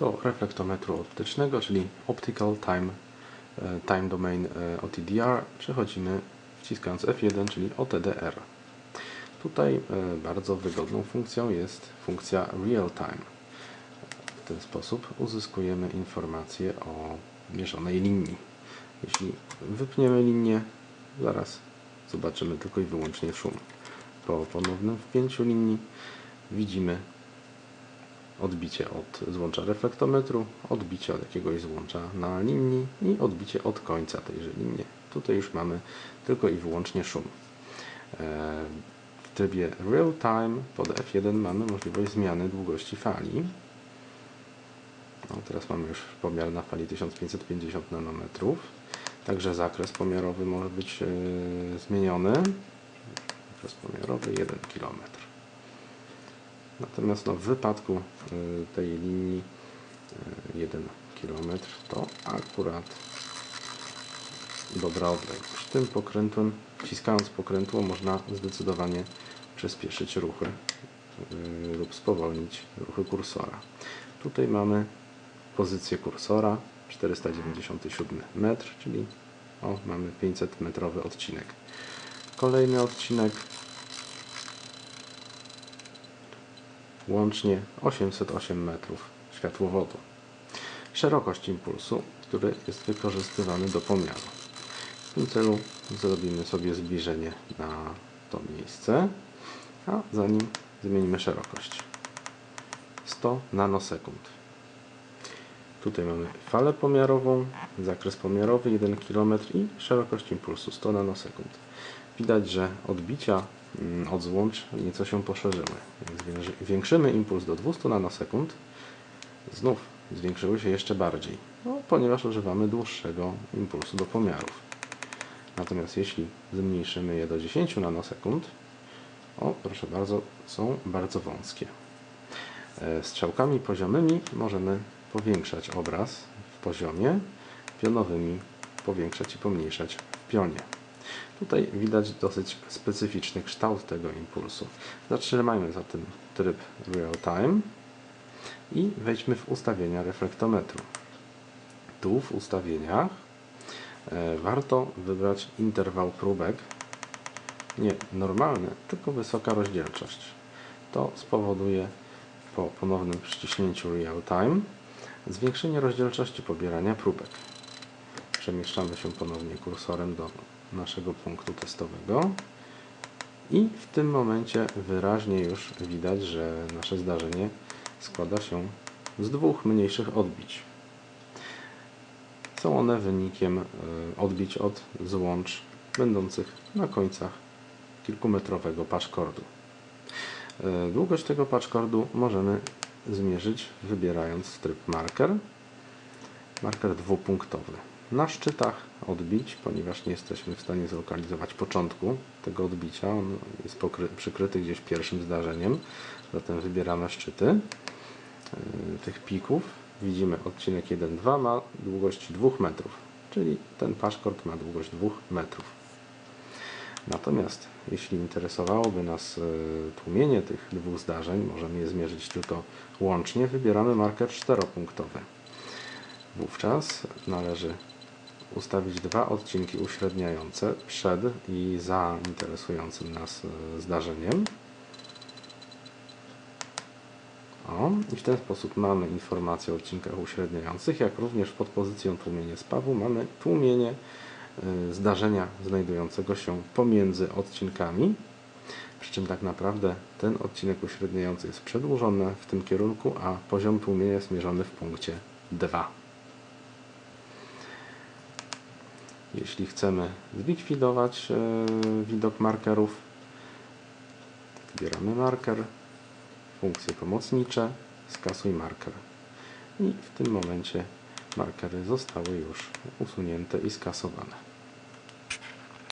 do reflektometru optycznego, czyli Optical Time, e, time Domain e, OTDR, przechodzimy wciskając F1, czyli OTDR. Tutaj e, bardzo wygodną funkcją jest funkcja Real Time. W ten sposób uzyskujemy informacje o mierzonej linii. Jeśli wypniemy linię, zaraz zobaczymy tylko i wyłącznie szum. Po ponownym wpięciu linii widzimy odbicie od złącza reflektometru, odbicie od jakiegoś złącza na linii i odbicie od końca tejże linii. Tutaj już mamy tylko i wyłącznie szum. E, w trybie real time pod F1 mamy możliwość zmiany długości fali. No, teraz mamy już pomiar na fali 1550 nanometrów. Także zakres pomiarowy może być yy, zmieniony. Zakres pomiarowy 1 km. Natomiast no, w wypadku yy, tej linii yy, 1 km to akurat dobra odległość. Tym pokrętłem, wciskając pokrętło, można zdecydowanie przyspieszyć ruchy yy, lub spowolnić ruchy kursora. Tutaj mamy pozycję kursora 497 metr, czyli o, mamy 500 metrowy odcinek. Kolejny odcinek łącznie 808 metrów światłowodu. Szerokość impulsu, który jest wykorzystywany do pomiaru. W tym celu zrobimy sobie zbliżenie na to miejsce, a zanim zmienimy szerokość. 100 nanosekund. Tutaj mamy falę pomiarową, zakres pomiarowy 1 km i szerokość impulsu 100 nanosekund. Widać, że odbicia mm, od złącz nieco się poszerzyły. Zwiększymy impuls do 200 nanosekund, znów zwiększyły się jeszcze bardziej, no, ponieważ używamy dłuższego impulsu do pomiarów. Natomiast jeśli zmniejszymy je do 10 nanosekund, o proszę bardzo, są bardzo wąskie. E, strzałkami poziomymi możemy powiększać obraz w poziomie, pionowymi powiększać i pomniejszać w pionie. Tutaj widać dosyć specyficzny kształt tego impulsu. Zatrzymajmy zatem tryb Real Time i wejdźmy w ustawienia reflektometru. Tu w ustawieniach e, warto wybrać interwał próbek, nie normalny, tylko wysoka rozdzielczość. To spowoduje po ponownym przyciśnięciu Real Time Zwiększenie rozdzielczości pobierania próbek. Przemieszczamy się ponownie kursorem do naszego punktu testowego i w tym momencie wyraźnie już widać, że nasze zdarzenie składa się z dwóch mniejszych odbić. Są one wynikiem e, odbić od złącz będących na końcach kilkumetrowego patchcordu. E, długość tego patchcordu możemy zmierzyć wybierając tryb marker. Marker dwupunktowy. Na szczytach odbić, ponieważ nie jesteśmy w stanie zlokalizować początku tego odbicia, on jest przykryty gdzieś pierwszym zdarzeniem, zatem wybieramy szczyty yy, tych pików. Widzimy odcinek 1-2 ma długość 2 metrów, czyli ten paszkort ma długość 2 metrów. Natomiast jeśli interesowałoby nas e, tłumienie tych dwóch zdarzeń, możemy je zmierzyć tylko łącznie, wybieramy marker czteropunktowy. Wówczas należy ustawić dwa odcinki uśredniające przed i za interesującym nas e, zdarzeniem. O, I w ten sposób mamy informację o odcinkach uśredniających, jak również pod pozycją tłumienie spawu mamy tłumienie Y, zdarzenia znajdującego się pomiędzy odcinkami. Przy czym tak naprawdę ten odcinek uśredniający jest przedłużony w tym kierunku, a poziom tłumienia jest mierzony w punkcie 2. Jeśli chcemy zlikwidować y, widok markerów, wybieramy marker, funkcje pomocnicze, skasuj marker. I w tym momencie markery zostały już usunięte i skasowane.